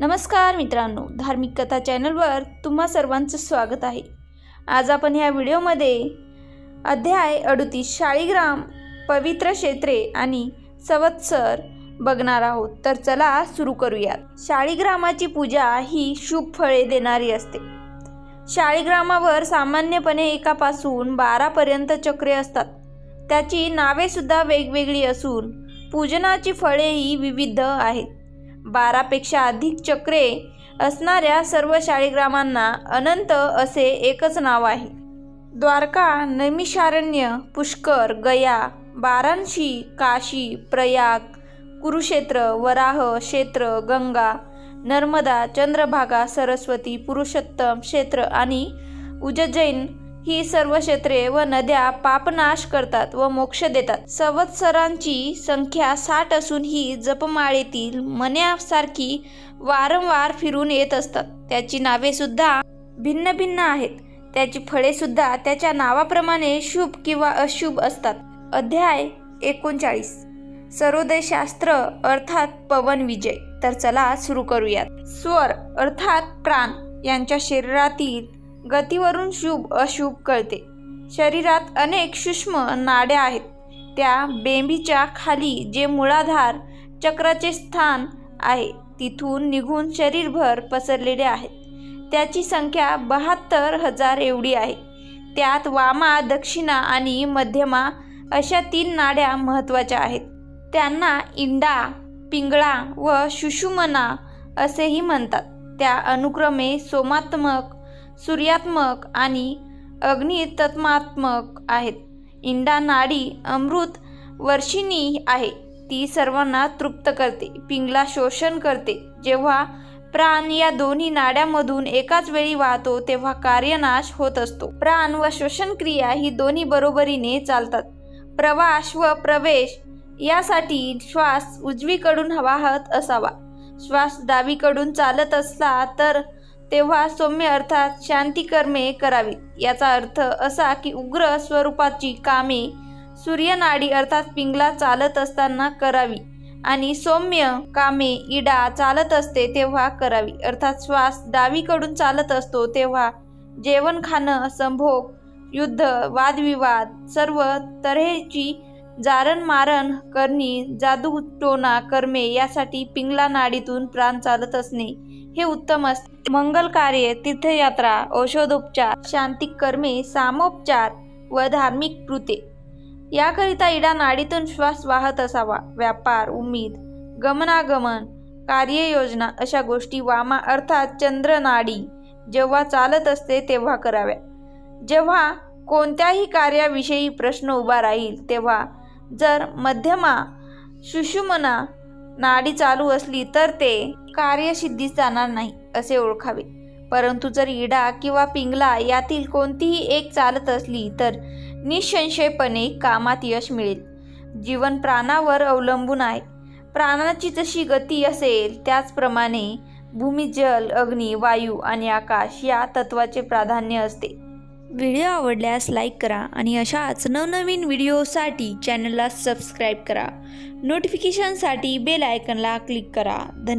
नमस्कार मित्रांनो धार्मिक कथा चॅनलवर तुम्हा सर्वांचं स्वागत आहे. आज आपण ह्या व्हिडिओमध्ये अध्याय अडुतीस शाळीग्राम पवित्र क्षेत्रे आणि सवत्सर बघणार आहोत. तर चला सुरू करूयात. शाळीग्रामाची पूजा ही शुभ फळे देणारी असते. शाळीग्रामावर सामान्यपणे एकापासून बारापर्यंत चक्रे असतात. त्याची नावेसुद्धा वेगवेगळी असून पूजनाची फळेही विविध आहेत. बारापेक्षा अधिक चक्रे असणाऱ्या सर्व शाळीग्रामांना अनंत असे एकच नाव आहे. द्वारका नैमिषारण्य पुष्कर गया बारांशी काशी प्रयाग कुरुक्षेत्र वराह क्षेत्र गंगा नर्मदा चंद्रभागा सरस्वती पुरुषोत्तम क्षेत्र आणि उज्जैन ही सर्व क्षेत्रे व नद्या पापनाश करतात व मोक्ष देतात. संवत्सरांची संख्या साठ असून ही जपमाळेतील मन्यासारखी वारंवार फिरून येत असतात. त्याची नावे सुद्धा भिन्न भिन्न आहेत. त्याची फळे सुद्धा त्याच्या नावाप्रमाणे शुभ किंवा अशुभ असतात. अध्याय एकोणचाळीस. सर्वोदयशास्त्र अर्थात पवन विजय. तर चला सुरू करूयात. स्वर अर्थात प्राण. यांच्या शरीरातील गतीवरून शुभ अशुभ कळते शरीरात अनेक सूक्ष्म नाड्या आहेत. त्या बेंबीच्या खाली जे मुळाधार चक्राचे स्थान आहे तिथून निघून शरीरभर पसरलेले आहेत. त्याची संख्या बहात्तर हजार एवढी आहे. त्यात वामा दक्षिणा आणि मध्यमा अशा तीन नाड्या महत्त्वाच्या आहेत. त्यांना इंडा पिंगळा व सुषुमना असेही म्हणतात. त्या अनुक्रमे सोमात्मक सूर्यात्मक आणि अग्नितत्मात्मक आहेत. इंडा नाडी अमृत वर्षिणी आहे. ती सर्वांना तृप्त करते पिंगला शोषण करते. जेव्हा प्राण या दोन्ही नाड्यामधून एकाच वेळी वाहतो तेव्हा कार्यनाश होत असतो. प्राण व श्वसन क्रिया ही दोन्ही बरोबरीने चालतात. प्रवास व प्रवेश यासाठी श्वास उजवीकडून वाहत असावा. श्वास डावीकडून चालत असला तर तेव्हा सौम्य अर्थात शांतिकर्मे करावीत याचा अर्थ असा की उग्र स्वरूपाची कामे सूर्यनाडी अर्थात पिंगला चालत असताना करावी आणि सौम्य कामे इडा चालत असते तेव्हा करावी. अर्थात श्वास डावीकडून चालत असतो तेव्हा जेवण खाणं संभोग युद्ध वादविवाद सर्व तऱ्हेची जारण मारण करणी जादूटोना कर्मे यासाठी पिंगला नाडीतून प्राण चालत असणे हे उत्तम असते. मंगल कार्य तीर्थयात्रा औषधोपचार शांतिक कर्मे सामोपचार व धार्मिक कृते. याकरिता इडा नाडीतून श्वास वाहत असावा. व्यापार उमेद गमनागमन कार्ययोजना अशा गोष्टी वामा अर्थात चंद्रनाडी जेव्हा चालत असते तेव्हा कराव्या. जेव्हा कोणत्याही कार्याविषयी प्रश्न उभा राहील तेव्हा जर मध्यमा सुषुमना नाडी चालू असली तर ते कार्यसिद्धीस जाणार नाही असे ओळखावे. परंतु जर इडा किंवा पिंगला यातील कोणतीही एक चालत असली तर निशंशयपणे कामात यश मिळेल. जीवन प्राणावर अवलंबून आहे. प्राणाची जशी गती असेल त्याचप्रमाणे भूमी जल अग्नी वायू आणि आकाश या तत्वाचे प्राधान्य असते. व्हिडिओ आवडल्यास लाईक करा आणि अशाच नवनवीन व्हिडिओसाठी चॅनलला सबस्क्राईब करा. नोटिफिकेशनसाठी बेल आयकनला क्लिक करा. धन्यवाद.